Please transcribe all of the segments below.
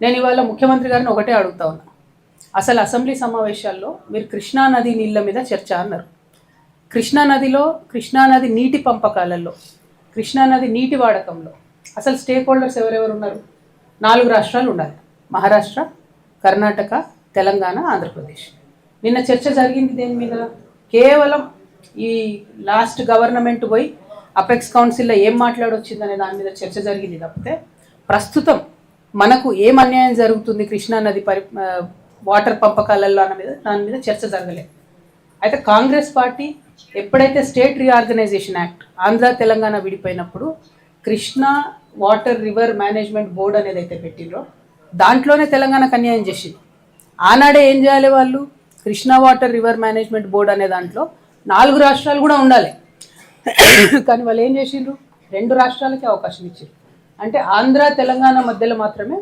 నేను ఇవాళ ముఖ్యమంత్రి గారిని ఒకటే అడుగుతా ఉన్నా. అసలు అసెంబ్లీ సమావేశాల్లో మీరు కృష్ణా నది నీళ్ళ మీద చర్చ అన్నారు. కృష్ణా నదిలో కృష్ణా నది నీటి పంపకాలలో కృష్ణా నది నీటి వాడకంలో అసలు స్టేక్ హోల్డర్స్ ఎవరెవరు ఉన్నారు? నాలుగు రాష్ట్రాలు ఉండాలి. మహారాష్ట్ర కర్ణాటక తెలంగాణ ఆంధ్రప్రదేశ్. నిన్న చర్చ జరిగింది దేని మీద? కేవలం ఈ లాస్ట్ గవర్నమెంట్ పోయి అపెక్స్ కౌన్సిల్లో ఏం మాట్లాడొచ్చిందనే దాని మీద చర్చ జరిగింది తప్పితే ప్రస్తుతం మనకు ఏం అన్యాయం జరుగుతుంది కృష్ణా నది పరి వాటర్ పంపకాలలో అన్న మీద దాని మీద చర్చ జరగలేదు. అయితే కాంగ్రెస్ పార్టీ ఎప్పుడైతే state reorganisation act Andhra Telangana విడిపోయినప్పుడు Krishna water river management board అనేది అయితే పెట్టిండ్రో దాంట్లోనే తెలంగాణకు అన్యాయం చేసింది. ఆనాడే ఏం చేయాలి వాళ్ళు? Krishna water river management board అనే దాంట్లో నాలుగు రాష్ట్రాలు కూడా ఉండాలి. కానీ వాళ్ళు ఏం చేసిండ్రు? రెండు రాష్ట్రాలకి అవకాశం ఇచ్చారు అంటే ఆంధ్ర తెలంగాణ మధ్యలో మాత్రమే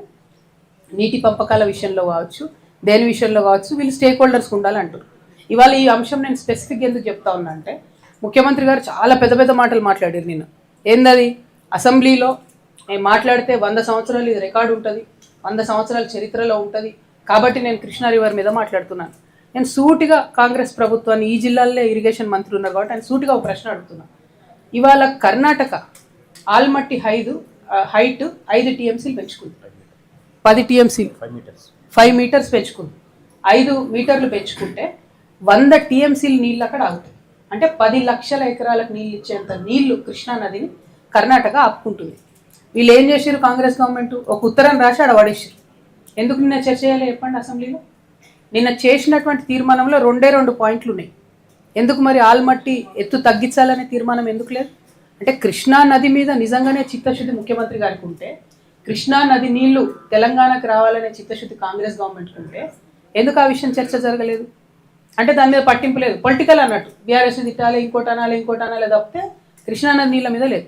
నీటి పంపకాల విషయంలో కావచ్చు దేని విషయంలో కావచ్చు వీళ్ళు స్టేక్ హోల్డర్స్కి ఉండాలంటారు. ఇవాళ ఈ అంశం నేను స్పెసిఫిక్ ఎందుకు చెప్తా ఉన్నా అంటే ముఖ్యమంత్రి గారు చాలా పెద్ద పెద్ద మాటలు మాట్లాడారు నిన్న. ఏందది? అసెంబ్లీలో నేను మాట్లాడితే వంద సంవత్సరాలు ఇది రికార్డు ఉంటుంది వంద సంవత్సరాల చరిత్రలో ఉంటుంది. కాబట్టి నేను కృష్ణా రివర్ మీద మాట్లాడుతున్నాను. నేను సూటిగా కాంగ్రెస్ ప్రభుత్వాన్ని ఈ జిల్లాల్లో ఇరిగేషన్ మంత్రి ఉన్నారు కాబట్టి ఆయన సూటిగా ఒక ప్రశ్న అడుగుతున్నాను ఇవాళ కర్ణాటక ఆల్మట్టి హైదు హైట్ ఐదు టీఎంసీలు పెంచుకుంది. పది టీఎంసీలు ఫైవ్ మీటర్స్ ఫైవ్ మీటర్స్ పెంచుకుంది. ఐదు మీటర్లు పెంచుకుంటే వంద టీఎంసీలు నీళ్ళు అక్కడ ఆగుతాయి. అంటే పది లక్షల ఎకరాలకు నీళ్ళు ఇచ్చేంత నీళ్ళు కృష్ణా నదిని కర్ణాటక ఆపుకుంటుంది. వీళ్ళు ఏం చేశారు కాంగ్రెస్ గవర్నమెంట్? ఒక ఉత్తరం రాసి ఆడ పడేసారు ఎందుకు నిన్న చర్చ చేయాలి చెప్పండి అసెంబ్లీలో? నిన్న చేసినటువంటి తీర్మానంలో రెండే రెండు పాయింట్లు ఉన్నాయి. ఎందుకు మరి ఆల్మట్టి ఎత్తు తగ్గించాలనే తీర్మానం ఎందుకు లేదు? అంటే కృష్ణా నది మీద నిజంగానే చిత్తశుద్ధి ముఖ్యమంత్రి గారికి ఉంటే కృష్ణా నది నీళ్ళు తెలంగాణకు రావాలనే చిత్తశుద్ధి కాంగ్రెస్ గవర్నమెంట్ ఉంటే ఎందుకు ఆ విషయం చర్చ జరగలేదు? అంటే దాని మీద పట్టింపు లేదు. పొలిటికల్ అన్నట్టు. బీఆర్ఎస్ తిట్టాలి ఇంకోటి అనాలి ఇంకోటి అనాలి తప్పితే కృష్ణా నది నీళ్ళ మీద లేదు.